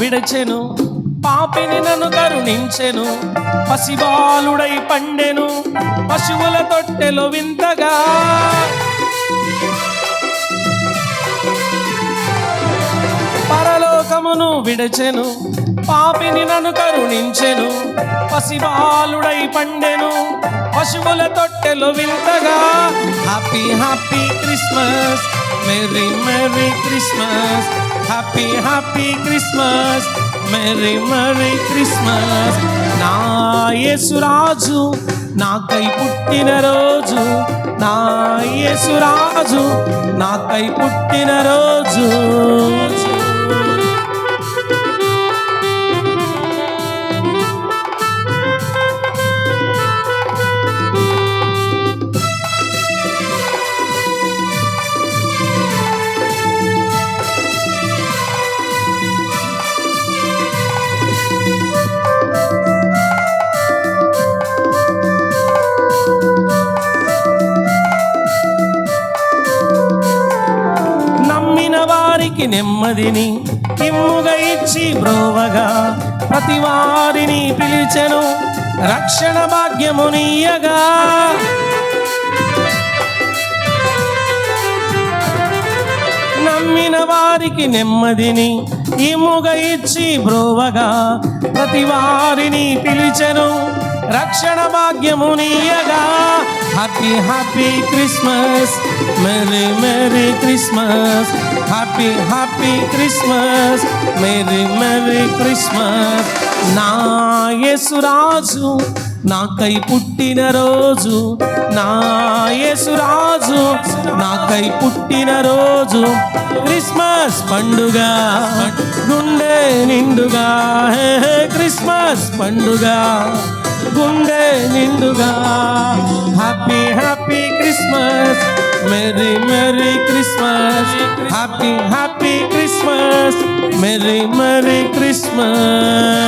విడచెను. పాపిని నన్ను కరుణించెను. పసిబాలుడై పండెను. పశువుల తొట్టెలో వింతగా. పరలోకమును విడచెను. పాపిని నన్ను కరుణించెను. పసిబాలుడై పండెను. పశువుల తొట్టెలో వింతగా. Happy happy Christmas merry merry Christmas happy happy Christmas merry merry Christmas నా యేసురాజు నాకై పుట్టిన రోజు. నా యేసురాజు నాకై పుట్టిన రోజు. వారికి నెమ్మదిని ఇమ్ముగా ఇచ్చి బ్రోవగా ప్రతి వారిని పిలిచెను. రక్షణ భాగ్యమునియగా నమ్మిన వారికి నెమ్మదిని ఇమ్ముగా ఇచ్చి బ్రోవగా ప్రతి వారిని పిలిచెను. రక్షణ భాగ్యమునియగా happy happy Christmas merry merry Christmas. Happy happy Christmas merry merry Christmas నా యేసురాజు నాకై పుట్టిన రోజు. నా యేసురాజు నాకై పుట్టిన రోజు. క్రిస్మస్ పండుగ గుండె నిండుగా. హే క్రిస్మస్ పండుగ గుండె నిండుగా. Happy happy Christmas merry merry Christmas happy, happy Christmas. Merry, Merry Christmas.